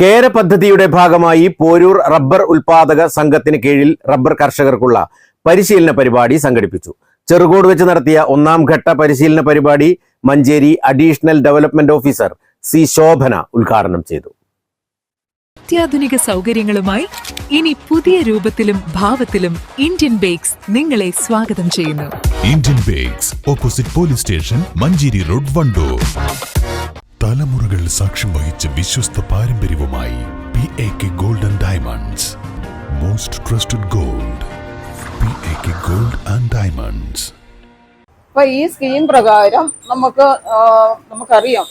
കേര പദ്ധതിയുടെ ഭാഗമായി പോരൂർ റബ്ബർ ഉൽപാദക സംഘത്തിന് കീഴിൽ റബ്ബർ കർഷകർക്കുള്ള പരിശീലന പരിപാടി സംഘടിപ്പിച്ചു. ചെറുകോട് വെച്ച് നടത്തിയ ഒന്നാം ഘട്ട പരിശീലന പരിപാടി Manjeri additional development officer C Shobhana ഉദ്ഘാടനം ചെയ്തു. അത്യാധുനിക സൗകര്യങ്ങളുമായി ഇനി പുതിയ രൂപത്തിലും ഭാവത്തിലും ഇന്ത്യൻ ബേക്സ് നിങ്ങളെ സ്വാഗതം ചെയ്യുന്നു. Indian bakes opposite police station Manjeri road Wandoor. തലമുറകൾ സാക്ഷ്യം വഹിച്ച വിശ്വസ്ത പാരമ്പര്യവുമായി P A K golden diamonds most trusted gold P A K gold and diamonds അപ്പൊ ഈ സ്കീം പ്രകാരം നമുക്ക് നമുക്കറിയാം.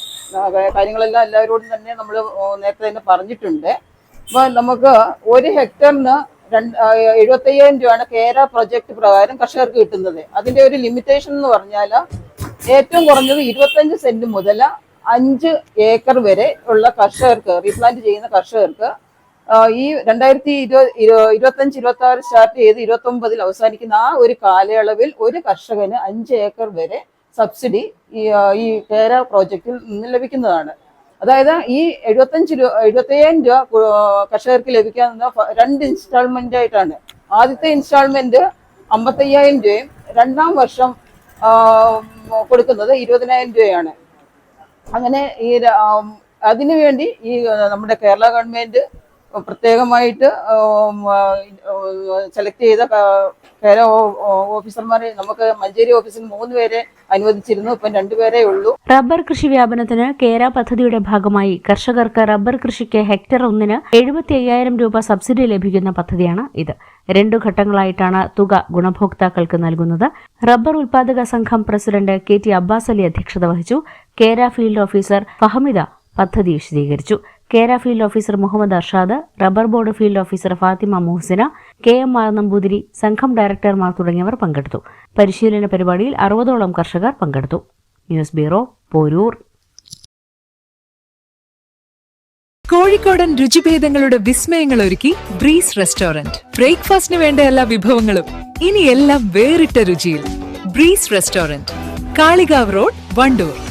കാര്യങ്ങളെല്ലാം എല്ലാവരോടും തന്നെ നമ്മൾ നേരത്തെ തന്നെ പറഞ്ഞിട്ടുണ്ട്. അപ്പൊ നമുക്ക് ഒരു ഹെക്ടറിന് രണ്ട് എഴുപത്തയ്യായിരം രൂപയാണ് കേര പ്രൊജക്ട് പ്രകാരം കർഷകർക്ക് കിട്ടുന്നത്. അതിന്റെ ഒരു ലിമിറ്റേഷൻ എന്ന് പറഞ്ഞാൽ ഏറ്റവും കുറഞ്ഞത് ഇരുപത്തഞ്ച് സെന്റ് മുതൽ അഞ്ച് ഏക്കർ വരെ ഉള്ള കർഷകർക്ക് റീപ്ലാന്റ് ചെയ്യുന്ന കർഷകർക്ക് ഈ രണ്ടായിരത്തി ഇരുപത് ഇരുപത്തഞ്ച് ഇരുപത്തി ആറ് സ്റ്റാർട്ട് ചെയ്ത് ഇരുപത്തി ഒമ്പതിൽ അവസാനിക്കുന്ന ആ ഒരു കാലയളവിൽ ഒരു കർഷകന് അഞ്ച് ഏക്കർ വരെ സബ്സിഡി ഈ കേര പ്രോജക്റ്റിൽ നിന്ന് ലഭിക്കുന്നതാണ്. അതായത് ഈ എഴുപത്തഞ്ച് രൂപ എഴുപത്തയ്യായിരം രൂപ കർഷകർക്ക് ലഭിക്കാവുന്ന രണ്ട് ഇൻസ്റ്റാൾമെന്റ് ആയിട്ടാണ്. ആദ്യത്തെ ഇൻസ്റ്റാൾമെന്റ് അമ്പത്തയ്യായിരം രൂപയും രണ്ടാം വർഷം കൊടുക്കുന്നത് ഇരുപതിനായിരം രൂപയാണ്. അങ്ങനെ ഈ അതിനുവേണ്ടി ഈ നമ്മുടെ കേരള ഗവൺമെന്റ് പ്രത്യേകമായിട്ട് സെലക്ട് ചെയ്ത കേര ഓഫീസർമാരെ നമുക്ക് മഞ്ചേരി ഓഫീസിൽ മൂന്ന് പേരെ അനുവദിച്ചിരുന്നു. ഇപ്പം രണ്ടുപേരേ ഉള്ളൂ. റബ്ബർ കൃഷി വ്യാപനത്തിന് കേര പദ്ധതിയുടെ ഭാഗമായി കർഷകർക്ക് റബ്ബർ കൃഷിക്ക് ഹെക്ടർ ഒന്നിന് എഴുപത്തി അയ്യായിരം രൂപ സബ്സിഡി ലഭിക്കുന്ന പദ്ധതിയാണ് ഇത്. രണ്ടു ഘട്ടങ്ങളായിട്ടാണ് തുക ഗുണഭോക്താക്കൾക്ക് നൽകുന്നത്. റബ്ബർ ഉൽപാദക സംഘം president K T Abbas Ali അധ്യക്ഷത വഹിച്ചു. കേര ഫീൽഡ് ഓഫീസർ ഫഹമിദ പദ്ധതി വിശദീകരിച്ചു. Kera field officer Muhammad Arshad rubber board field officer Fathima Muhsina K M R Namboothiri സംഘം ഡയറക്ടർമാർ തുടങ്ങിയവർ പങ്കെടുത്തു. പരിശീലന പരിപാടിയിൽ അറുപതോളം കർഷകർ പങ്കെടുത്തു. News bureau Poroor. കോഴിക്കോടൻ രുചിഭേദങ്ങളുടെ വിസ്മയങ്ങൾ ഒരുക്കി ബ്രീസ് റെസ്റ്റോറന്റ്. ബ്രേക്ക്ഫാസ്റ്റിന് വേണ്ട എല്ലാ വിഭവങ്ങളും ഇനി എല്ലാം വേറിട്ട രുചിയിൽ. Breeze restaurant. Kalikavu road Wandoor.